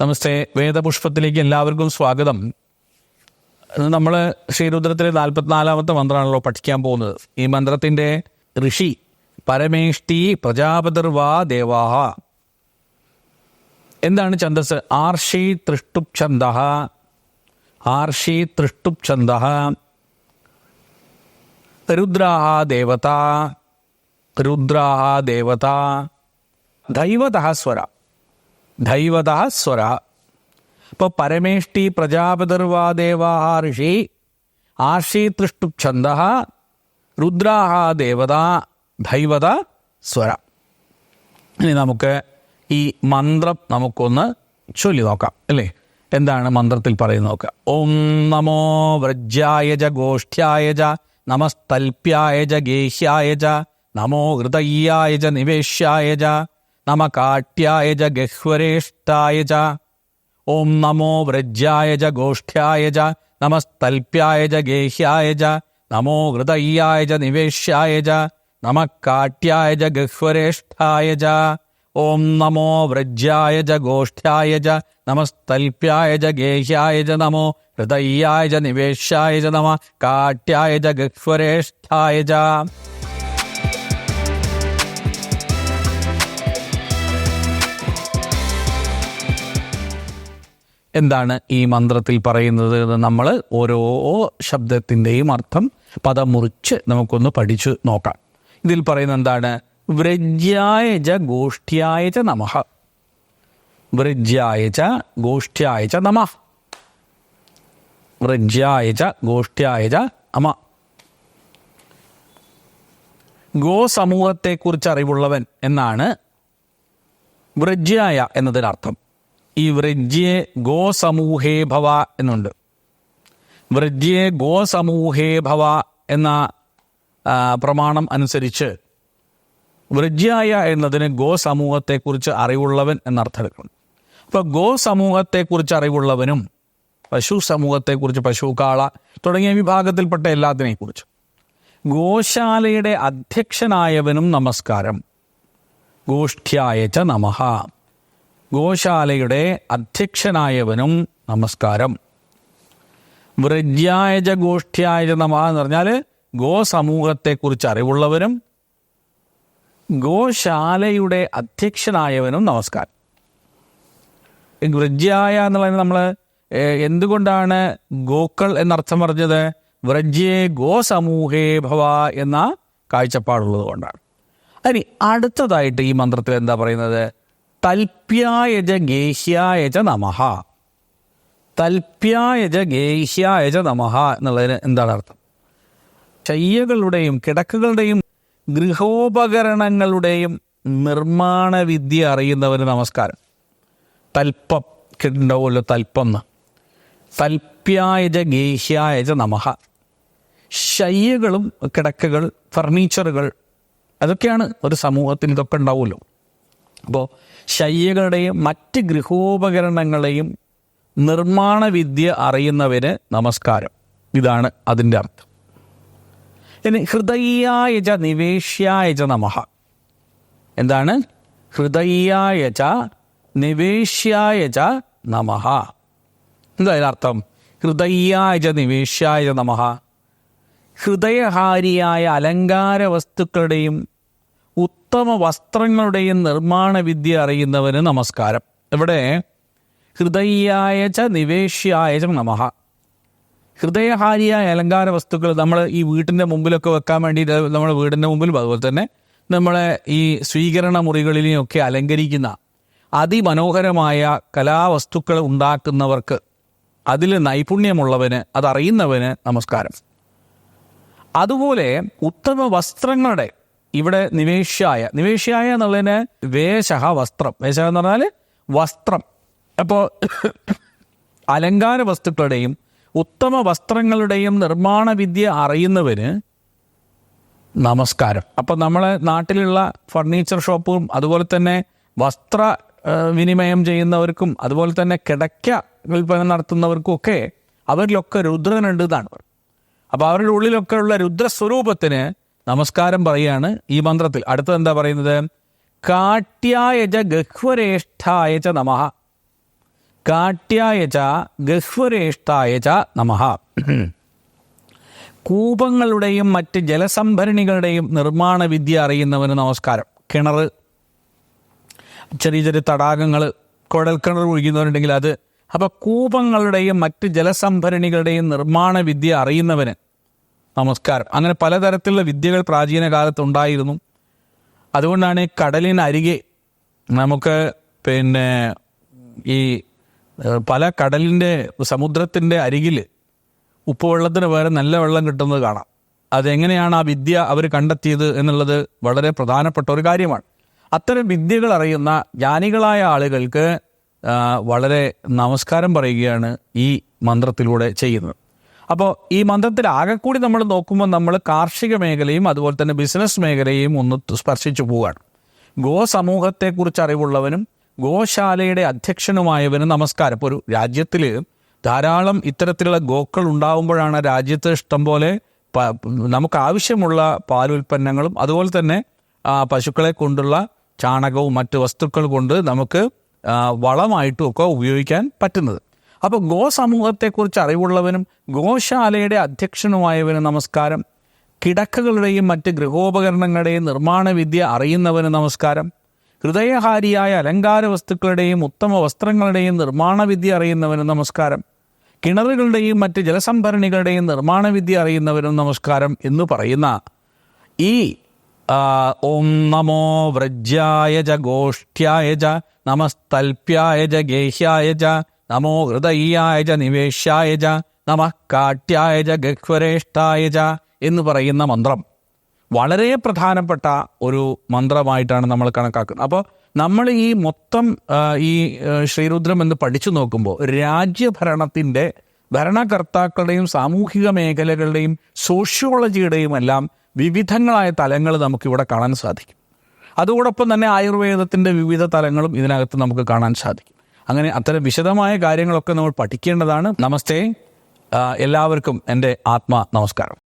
നമസ്തേ വേദപുഷ്പത്തിലേക്ക് എല്ലാവർക്കും സ്വാഗതം. നമ്മൾ ശ്രീരുദ്രത്തിലെ നാൽപ്പത്തിനാലാമത്തെ മന്ത്രമാണല്ലോ പഠിക്കാൻ പോകുന്നത്. ഈ മന്ത്രത്തിന്റെ ഋഷി പരമേഷ്ടി പ്രജാപതിർവാ ദേവാഹ. എന്താണ് ഛന്ദസ്? ആർഷി തൃഷ്ടുപ് ഛന്ദ ആർഷി തൃഷ്ടുപ് ഛന്ദ രുദ്രാഹ ദേവത. രുദ്രാഹ ദേവത. ദൈവതഹ സ്വര. ദൈവത സ്വര. ഇപ്പോൾ പരമേഷ്ടി പ്രജാപതിർവാദേവാഹർഷി ആർഷി തൃഷ്ടുപ് ഛന്ദ രുദ്രാഹ ദേവത ദൈവത സ്വര. ഇനി നമുക്ക് ഈ മന്ത്രം നമുക്കൊന്ന് ചൊല്ലി നോക്കാം അല്ലേ? എന്താണ് മന്ത്രത്തിൽ പറയുന്നത് നോക്കുക. ഓം നമോ വ്രജായ ജ ഗോഷ്ഠ്യായ ജ നമസ്തൽപ്യായ ജ ഗേഹ്യായ ജ നമോ ഹൃദയ്യായ ജ നിവേശ്യായ ജ നമ കാട്യായ ജ ഗഹ്വരേഷ്ഠായ ജ ഓം നമോ വ്രജായ ജ ഗോഷ്ഠ്യായ ജ നമസ്തൽപ്യായ ജ ഗേഹ്യായ ജ നമോ ഹൃദയ്യായ ജ നിവേശ്യായ ജ നമ കാട്യായ ജ ഗഹ്വരേഷ്ഠായ ജ ഓം നമോ വ്രജായ ജ ഗോഷ്ഠ്യായ ജ നമസ്തൽപ്യായ ജ ഗേഹ്യായ ജ നമോ ഹൃദയ്യായ ജ നിവേശ്യായ ജ നമ കാട്യായ ജ എന്താണ് ഈ മന്ത്രത്തിൽ പറയുന്നത് നമ്മൾ ഓരോ ശബ്ദത്തിന്റെയും അർത്ഥം പദം മുറിച്ച് നമുക്കൊന്ന് പഠിച്ചു നോക്കാം. ഇതിൽ പറയുന്ന എന്താണ്? വ്രജ്യായ ച ഗോഷ്ഠ്യായ ച നമഹ വ്രജ്യായ ച ഗോഷ്ഠ്യായ ച നമ. വ്രജ്യായ ച ഗോഷ്ഠ്യായ ച നമ. ഗോസമൂഹത്തെക്കുറിച്ച് അറിവുള്ളവൻ എന്നാണ് വ്രജ്യായ എന്നതിനർത്ഥം. ഈ വൃജ്യേ ഗോസമൂഹേ ഭവ എന്നുണ്ട്. വൃജ്യേ ഗോസമൂഹേ ഭവ എന്ന പ്രമാണം അനുസരിച്ച് വൃജ്യായ എന്നതിന് ഗോസമൂഹത്തെക്കുറിച്ച് അറിവുള്ളവൻ എന്നർത്ഥം എടുക്കണം അപ്പോൾ ഗോസമൂഹത്തെക്കുറിച്ച് അറിവുള്ളവനും പശു സമൂഹത്തെക്കുറിച്ച് പശു കാള തുടങ്ങിയ വിഭാഗത്തിൽപ്പെട്ട എല്ലാത്തിനെക്കുറിച്ചും. ഗോശാലയുടെ അധ്യക്ഷനായവനും നമസ്കാരം. ഗോഷ്ഠ്യായ ച നമഃ ഗോശാലയുടെ അധ്യക്ഷനായവനും നമസ്കാരം. വൃജ്യായജ ഗോഷ്ഠ്യായജ നമ എന്ന് പറഞ്ഞാൽ ഗോസമൂഹത്തെക്കുറിച്ച് അറിവുള്ളവനും ഗോശാലയുടെ അധ്യക്ഷനായവനും നമസ്കാരം. വൃജ്യായ എന്ന് എന്നുള്ളത് നമ്മൾ എന്തുകൊണ്ടാണ് ഗോക്കൾ എന്നർത്ഥം പറഞ്ഞത്? വ്രജ്യേ ഗോസമൂഹേ ഭവ എന്ന കാഴ്ചപ്പാടുള്ളത് കൊണ്ടാണ്. അതിന് അടുത്തതായിട്ട് ഈ മന്ത്രത്തിൽ എന്താ പറയുന്നത്? തൽപ്യായ ഗേഷ്യായജ നമഹ. തൽപ്യായജ ഗേഷ്യായജ നമഹ എന്നുള്ളതിന് എന്താണ് അർത്ഥം? ശയ്യകളുടെയും കിടക്കുകളുടെയും ഗൃഹോപകരണങ്ങളുടെയും നിർമ്മാണ വിദ്യ അറിയുന്നവന് നമസ്കാരം. തൽപ്പം ഉണ്ടാവുമല്ലോ തൽപ്പം എന്ന് ഗേഷ്യായജ നമഹ. ശയ്യകളും കിടക്കകൾ ഫർണിച്ചറുകൾ അതൊക്കെയാണ് ഒരു സമൂഹത്തിന് ഇതൊക്കെ ഉണ്ടാവുമല്ലോ. അപ്പോൾ ശയ്യകളുടെയും മറ്റ് ഗൃഹോപകരണങ്ങളെയും നിർമ്മാണ വിദ്യ അറിയുന്നവന് നമസ്കാരം. ഇതാണ് അതിന്റെ അർത്ഥം. ഇനി ഹൃദയായ ച നിവേശ്യായ ച നമഹ എന്താണ്? ഹൃദയായ ച നിവേശ്യായ ച നമഹ എന്താ അതിനർത്ഥം? ഹൃദയായ ച നിവേശ്യായ ച നമഹ ഹൃദയഹാരിയായ അലങ്കാര വസ്തുക്കളുടെയും ഉത്തമ വസ്ത്രങ്ങളുടെയും നിർമ്മാണ വിദ്യ അറിയുന്നവന് നമസ്കാരം. ഇവിടെ ഹൃദയായ ച നിവേശ്യായ ച നമഹ ഹൃദയഹാരിയായ അലങ്കാര വസ്തുക്കൾ നമ്മൾ ഈ വീട്ടിന്റെ മുമ്പിലൊക്കെ വെക്കാൻ വേണ്ടിയിട്ട് നമ്മുടെ വീടിന്റെ മുമ്പിലും അതുപോലെ തന്നെ നമ്മളെ ഈ സ്വീകരണ മുറികളിലെയൊക്കെ അലങ്കരിക്കുന്ന അതിമനോഹരമായ കലാവസ്തുക്കൾ ഉണ്ടാക്കുന്നവർക്ക് അതിൽ നൈപുണ്യമുള്ളവന് അതറിയുന്നവന് നമസ്കാരം. അതുപോലെ ഉത്തമ വസ്ത്രങ്ങളുടെ ഇവിടെ നിവേശ്യായ നിവേശ്യായ എന്നുള്ളതിന് വേശഹ വസ്ത്രം. വേശഹ എന്ന് പറഞ്ഞാൽ വസ്ത്രം. അപ്പോൾ അലങ്കാര വസ്തുക്കളുടെയും ഉത്തമ വസ്ത്രങ്ങളുടെയും നിർമ്മാണ വിദ്യ അറിയുന്നവന് നമസ്കാരം. അപ്പം നമ്മളെ നാട്ടിലുള്ള ഫർണിച്ചർ ഷോപ്പും അതുപോലെ തന്നെ വസ്ത്ര വിനിമയം ചെയ്യുന്നവർക്കും അതുപോലെ തന്നെ കിടക്ക വിൽപ്പന നടത്തുന്നവർക്കും ഒക്കെ അവരിലൊക്കെ രുദ്രനുണ്ട് എന്നാണ് അപ്പോൾ അവരുടെ ഉള്ളിലൊക്കെ ഉള്ള രുദ്രസ്വരൂപത്തിന് നമസ്കാരം പറയുകയാണ് ഈ മന്ത്രത്തിൽ. അടുത്തത് എന്താ പറയുന്നത്? കാട്യായ ഗഹ്വരേഷ്ഠായച ഗഹ്വരേഷ്ഠായ ച ഗഹ്വരേഷ്ഠായച നമഃ. കൂപങ്ങളുടെയും മറ്റ് ജലസംഭരണികളുടെയും നിർമ്മാണ വിദ്യ അറിയുന്നവന് നമസ്കാരം. കിണർ ചെറിയ ചെറിയ തടാകങ്ങൾ കുഴൽക്കിണർ ഒഴിക്കുന്നവരുണ്ടെങ്കിൽ അത്. അപ്പോൾ കൂപങ്ങളുടെയും മറ്റ് ജലസംഭരണികളുടെയും നിർമ്മാണ വിദ്യ അറിയുന്നവന് നമസ്കാരം. അങ്ങനെ പലതരത്തിലുള്ള വിദ്യകൾ പ്രാചീന കാലത്ത് ഉണ്ടായിരുന്നു. അതുകൊണ്ടാണ് കടലിനരികെ നമുക്ക് പിന്നെ ഈ പല കടലിന്റെ സമുദ്രത്തിന്റെ അരികിൽ ഉപ്പുവെള്ളത്തിന് പകരം നല്ല വെള്ളം കിട്ടുന്നത് കാണാം. അതെങ്ങനെയാണ് ആ വിദ്യ അവർ കണ്ടെത്തിയത് എന്നുള്ളത് വളരെ പ്രധാനപ്പെട്ട ഒരു കാര്യമാണ്. അത്തരം വിദ്യകൾ അറിയുന്ന ജ്ഞാനികളായ ആളുകൾക്ക് വളരെ നമസ്കാരം പറയുകയാണ് ഈ മന്ത്രത്തിലൂടെ ചെയ്യുന്നത്. അപ്പോൾ ഈ മന്ത്രത്തിൽ ആകെക്കൂടി നമ്മൾ നോക്കുമ്പോൾ നമ്മൾ കാർഷിക മേഖലയും അതുപോലെ തന്നെ ബിസിനസ് മേഖലയും ഒന്ന് സ്പർശിച്ചു പോവുകയാണ്. ഗോ സമൂഹത്തെക്കുറിച്ച് അറിവുള്ളവനും ഗോശാലയുടെ അധ്യക്ഷനുമായവനും നമസ്കാരം. ഇപ്പോൾ ഒരു രാജ്യത്തിൽ ധാരാളം ഇത്തരത്തിലുള്ള ഗോക്കൾ ഉണ്ടാകുമ്പോഴാണ് രാജ്യത്ത് ഇഷ്ടം പോലെ നമുക്ക് ആവശ്യമുള്ള പാൽ ഉൽപ്പന്നങ്ങളും അതുപോലെ തന്നെ പശുക്കളെ കൊണ്ടുള്ള ചാണകവും മറ്റ് വസ്തുക്കൾ കൊണ്ട് നമുക്ക് വളമായിട്ടും ഒക്കെ ഉപയോഗിക്കാൻ പറ്റുന്നത്. അപ്പോൾ ഗോ സമൂഹത്തെക്കുറിച്ച് അറിവുള്ളവനും ഗോശാലയുടെ അധ്യക്ഷനുമായവനും നമസ്കാരം. കിടക്കകളുടെയും മറ്റ് ഗൃഹോപകരണങ്ങളുടെയും നിർമ്മാണ വിദ്യ അറിയുന്നവന് നമസ്കാരം. ഹൃദയഹാരിയായ അലങ്കാര വസ്തുക്കളുടെയും ഉത്തമ വസ്ത്രങ്ങളുടെയും നിർമ്മാണ വിദ്യ അറിയുന്നവന് നമസ്കാരം. കിണറുകളുടെയും മറ്റ് ജലസംഭരണികളുടെയും നിർമ്മാണ വിദ്യ അറിയുന്നവനും നമസ്കാരം എന്ന് പറയുന്ന ഈ ഓം നമോ വ്രജ്യായ ജ ഗോഷ്ഠ്യായ ജ നമസ്തൽപ്യായ ജ ഗേഹ്യായ ച നമോ ഹൃദയായ ച ച നമ കാട്യായ ച ച എന്ന് പറയുന്ന മന്ത്രം. വളരെ പ്രധാനപ്പെട്ട ഒരു മന്ത്രമായിട്ടാണ് നമ്മൾ കണക്കാക്കുന്നത്. അപ്പോൾ നമ്മൾ ഈ മൊത്തം ഈ ശ്രീരുദ്രം എന്ന് പഠിച്ചു നോക്കുമ്പോൾ രാജ്യഭരണത്തിന്റെ ഭരണകർത്താക്കളുടെയും സാമൂഹിക മേഖലകളുടെയും സോഷ്യോളജിയുടെയും എല്ലാം വിവിധങ്ങളായ തലങ്ങൾ നമുക്കിവിടെ കാണാൻ സാധിക്കും. അതോടൊപ്പം തന്നെ ആയുർവേദത്തിന്റെ വിവിധ തലങ്ങളും ഇതിനകത്ത് നമുക്ക് കാണാൻ സാധിക്കും. അങ്ങനെ അത്തരം വിശദമായ കാര്യങ്ങളൊക്കെ നമ്മൾ പഠിക്കേണ്ടതാണ്. നമസ്തേ. എല്ലാവർക്കും എന്റെ ആത്മ നമസ്കാരം.